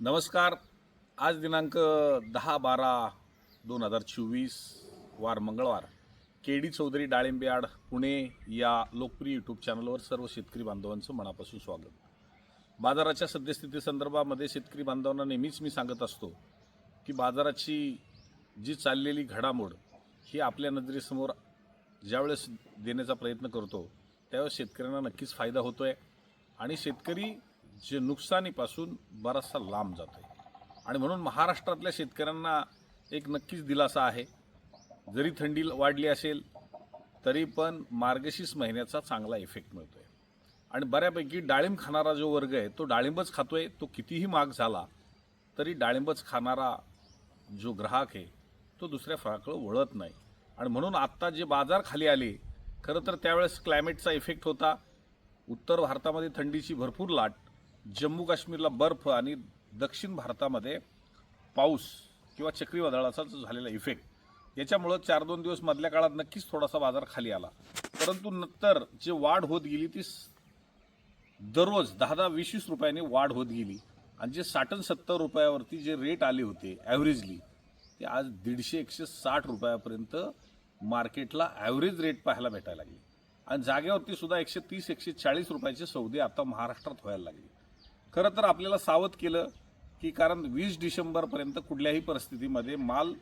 नमस्कार. आज दिनांक दहा बारा दोन हजार चोवीस वार मंगळवार. के डी चौधरी डाळिंबे आड पुणे या लोकप्रिय यूट्यूब चॅनलवर सर्व शेतकरी बांधवांचं मनापासून स्वागत. बाजाराच्या सद्यस्थितीसंदर्भामध्ये शेतकरी बांधवांना नेहमीच मी सांगत असतो की बाजाराची जी चाललेली घडामोड ही आपल्या नजरेसमोर ज्यावेळेस देण्याचा प्रयत्न करतो त्यावेळेस शेतकऱ्यांना नक्कीच फायदा होतो आहे आणि शेतकरी जे नुकसानीपासून बराचसा लांब जातो आहे आणि म्हणून महाराष्ट्रातल्या शेतकऱ्यांना एक नक्कीच दिलासा आहे. जरी थंडी वाढली असेल तरी पण मार्गशीर्ष महिन्याचा चांगला इफेक्ट मिळतो आहे आणि बऱ्यापैकी डाळिंब खाणारा जो वर्ग आहे तो डाळिंबच खातो आहे तो कितीही महाग झाला तरी डाळिंबच खाणारा जो ग्राहक आहे तो दुसऱ्या फळाकडं वळत नाही. आणि म्हणून आत्ता जे बाजार खाली आले खरं तर त्यावेळेस क्लायमेटचा इफेक्ट होता. उत्तर भारतामध्ये थंडीची भरपूर लाट जम्मू काश्मीरला बर्फ आणि दक्षिण भारतामध्ये पाऊस किंवा चक्रीवादळाचा जो झालेला इफेक्ट याच्यामुळं चार दोन दिवस मधल्या काळात नक्कीच थोडासा बाजार खाली आला. परंतु नंतर जे वाढ होत गेली ती स- दररोज दहा दहा वीस वीस रुपयांनी वाढ होत गेली. आणि जे साठन सत्तर रुपयावरती जे रेट आले होते ॲव्हरेजली ते आज दीडशे एकशे साठ रुपयापर्यंत मार्केटला ॲव्हरेज रेट पाहायला भेटायला लागले. आणि जागेवरती सुद्धा एकशे तीस एकशे चाळीस रुपयाचे सौदे आता महाराष्ट्रात व्हायला लागले. खरं तर आपल्याला सावध केलं की कारण वीस डिसेंबरपर्यंत कुठल्याही परिस्थितीमध्ये माल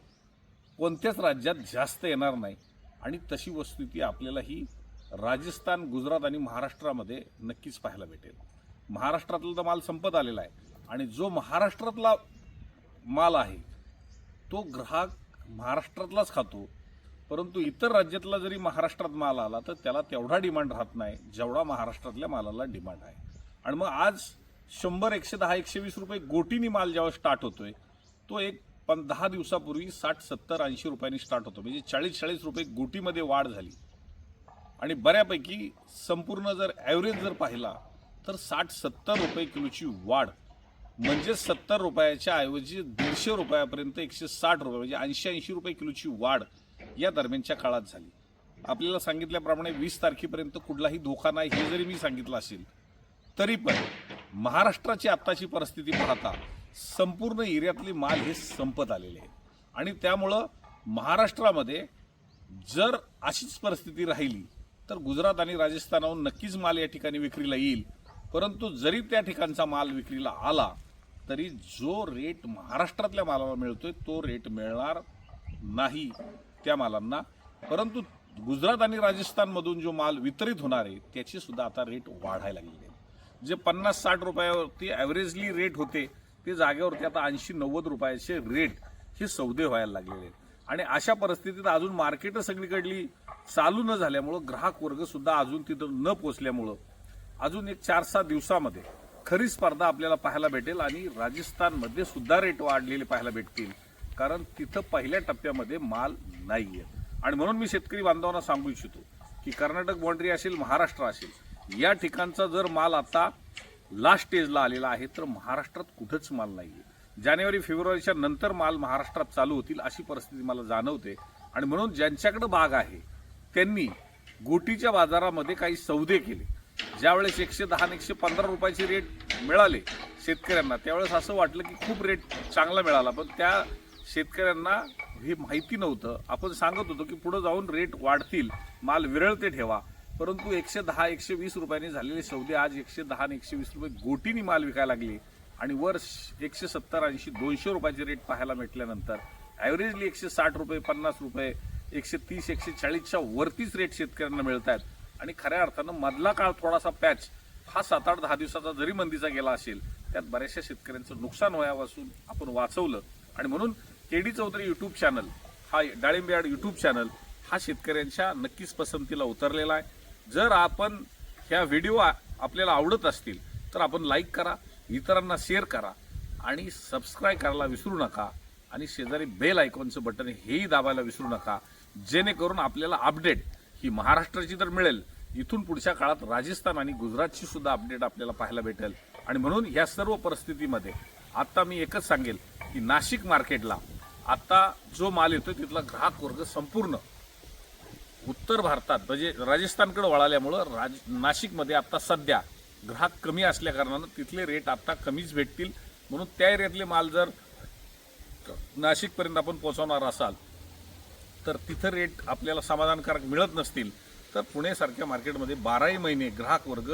कोणत्याच राज्यात जास्त येणार नाही. आणि तशी वस्तुस्थिती आपल्याला ही राजस्थान गुजरात आणि महाराष्ट्रामध्ये नक्कीच पाहायला भेटेल. महाराष्ट्रातला तर माल संपत आलेला आहे. आणि जो महाराष्ट्रातला माल आहे तो ग्राहक महाराष्ट्रातलाच खातो. परंतु इतर राज्यातला जरी महाराष्ट्रात माल आला तर त्याला तेवढा डिमांड राहत नाही जेवढा महाराष्ट्रातल्या मालाला डिमांड आहे. आणि मग आज शंभर एकशे दहा एकशे वीस रुपये गोटीनी माल जेव्हा स्टार्ट होतोय तो एक पण दहा दिवसापूर्वी साठ सत्तर ऐंशी रुपयांनी स्टार्ट होतो. म्हणजे चाळीस चाळीस रुपये गोटीमध्ये वाढ झाली. आणि बऱ्यापैकी संपूर्ण जर ॲव्हरेज जर पाहिला तर साठ सत्तर रुपये किलोची वाढ म्हणजे सत्तर रुपयाच्या ऐवजी दीडशे रुपयापर्यंत एकशे साठ रुपये म्हणजे ऐंशी ऐंशी रुपये किलोची वाढ या दरम्यानच्या काळात झाली. आपल्याला सांगितल्याप्रमाणे वीस तारखेपर्यंत कुठलाही धोका नाही हे जरी मी सांगितलं असेल तरी पण महाराष्ट्राची आत्ताची परिस्थिती पाहता संपूर्ण एरियातली माल हे संपत आलेले आहे. आणि त्यामुळं महाराष्ट्रामध्ये जर अशीच परिस्थिती राहिली तर गुजरात आणि राजस्थानाहून नक्कीच माल या ठिकाणी विक्रीला येईल. परंतु जरी त्या ठिकाणचा माल विक्रीला आला तरी जो रेट महाराष्ट्रातल्या मालाला मिळतोय तो रेट मिळणार नाही त्या मालांना. परंतु गुजरात आणि राजस्थानमधून जो माल वितरित होणार आहे त्याची सुद्धा आता रेट वाढायला लागलेली आहे. जे पन्नास साठ रुपयावरती ॲव्हरेजली रेट होते ते जागेवरती आता ऐंशी नव्वद रुपयाचे रेट हे सौदे व्हायला लागलेले आहेत. आणि अशा परिस्थितीत अजून मार्केटं सगळीकडली चालू न झाल्यामुळं ग्राहक वर्गसुद्धा अजून तिथं न पोचल्यामुळं अजून एक चार सहा दिवसामध्ये खरी स्पर्धा आपल्याला पाहायला भेटेल आणि राजस्थानमध्ये सुद्धा रेट वाढलेले पाहायला भेटतील. कारण तिथं पहिल्या टप्प्यामध्ये माल नाही आहे आणि म्हणून मी शेतकरी बांधवांना सांगू इच्छितो की कर्नाटक बाँड्री असेल महाराष्ट्र असेल या ठिकाणचा जर माल आता लास्ट स्टेजला आलेला आहे तर महाराष्ट्रात कुठंच माल नाही आहे जानेवारी फेब्रुवारीच्या नंतर माल महाराष्ट्रात चालू होतील अशी परिस्थिती मला जाणवते. आणि म्हणून ज्यांच्याकडं बाग आहे त्यांनी गोटीच्या बाजारामध्ये काही सौदे केले. ज्यावेळेस एकशे दहा आणि एकशे पंधरा रुपयाचे रेट मिळाले शेतकऱ्यांना त्यावेळेस असं वाटलं की खूप रेट चांगला मिळाला. पण त्या शेतकऱ्यांना हे माहिती नव्हतं. आपण सांगत होतो की पुढं जाऊन रेट वाढतील माल विरळते ठेवा. परंतु एकशे दहा एकशे वीस रुपयांनी झालेले सौदे आज एकशे दहा आणि एकशे वीस रुपये गोटीनी माल विकायला लागले. आणि वर एकशे सत्तर ऐंशी दोनशे रुपयाचे रेट पाहायला भेटल्यानंतर ॲव्हरेजली एकशे साठ रुपये पन्नास रुपये एकशे तीस एकशे चाळीसच्या वरतीच रेट शेतकऱ्यांना मिळत आहेत आणि खऱ्या अर्थानं मधला काळ थोडासा पॅच हा सात आठ दहा दिवसाचा जरी मंदीचा गेला असेल त्यात बऱ्याचशा शेतकऱ्यांचं नुकसान व्हावासून आपण वाचवलं. आणि म्हणून K D Chaudhari YouTube channel हा डाळिंबयाड यूट्यूब चॅनल हा शेतकऱ्यांच्या नक्कीच पसंतीला उतरलेला आहे. जर आपण ह्या व्हिडिओ आपल्याला आवडत असतील तर आपण लाईक करा इतरांना शेअर करा आणि सबस्क्राईब करायला विसरू नका आणि शेजारी बेल आयकॉनचं बटन हेही दाबायला विसरू नका जेणेकरून आपल्याला अपडेट ही महाराष्ट्राची तर मिळेल. इथून पुढच्या काळात राजस्थान आणि गुजरातची सुद्धा अपडेट आपल्याला पाहायला भेटेल. आणि म्हणून ह्या सर्व परिस्थितीमध्ये आत्ता मी एकच सांगेल की नाशिक मार्केटला आत्ता जो माल येतो तिथला ग्राहक वर्ग संपूर्ण उत्तर भारतात म्हणजे राजस्थानकडे वळाल्यामुळं राज नाशिकमध्ये आत्ता सध्या ग्राहक कमी असल्या कारणानं तिथले रेट आत्ता कमीच भेटतील. म्हणून त्या एरियातले माल जर नाशिकपर्यंत आपण पोहोचवणार असाल तर तिथं रेट आपल्याला समाधानकारक मिळत नसतील तर पुणेसारख्या मार्केटमध्ये बाराही महिने ग्राहक वर्ग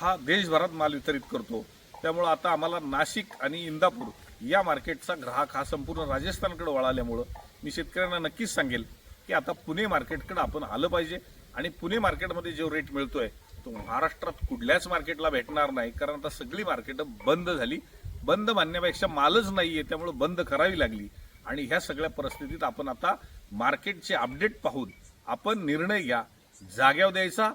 हा देशभरात माल वितरित करतो. त्यामुळं आता आम्हाला नाशिक आणि इंदापूर या मार्केटचा ग्राहक हा संपूर्ण राजस्थानकडे वळाल्यामुळं मी शेतकऱ्यांना नक्कीच सांगेल की आता पुणे मार्केटकडे आपण आलं पाहिजे. आणि पुणे मार्केटमध्ये जो रेट मिळतोय तो महाराष्ट्रात कुठल्याच मार्केटला भेटणार नाही. कारण आता सगळी मार्केटं बंद झाली. बंद मानण्यापेक्षा मालच नाही आहे त्यामुळे बंद करावी लागली. आणि ह्या सगळ्या परिस्थितीत आपण आता मार्केटचे अपडेट पाहून आपण निर्णय घ्या. जाग्यावर द्यायचा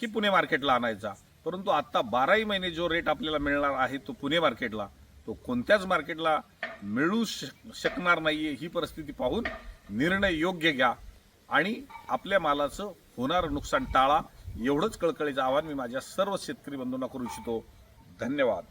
की पुणे मार्केटला आणायचा? परंतु आत्ता बाराही महिने जो रेट आपल्याला मिळणार आहे तो पुणे मार्केटला तो कोणत्याच मार्केटला मिळू शक शकणार नाही आहे ही परिस्थिती पाहून निर्णय योग्य घ्या. आणि आपल्या मालाचं होणारं नुकसान टाळा एवढंच कळकळीचं आव्हान मी माझ्या सर्व शेतकरी बंधूंना करू इच्छितो. धन्यवाद.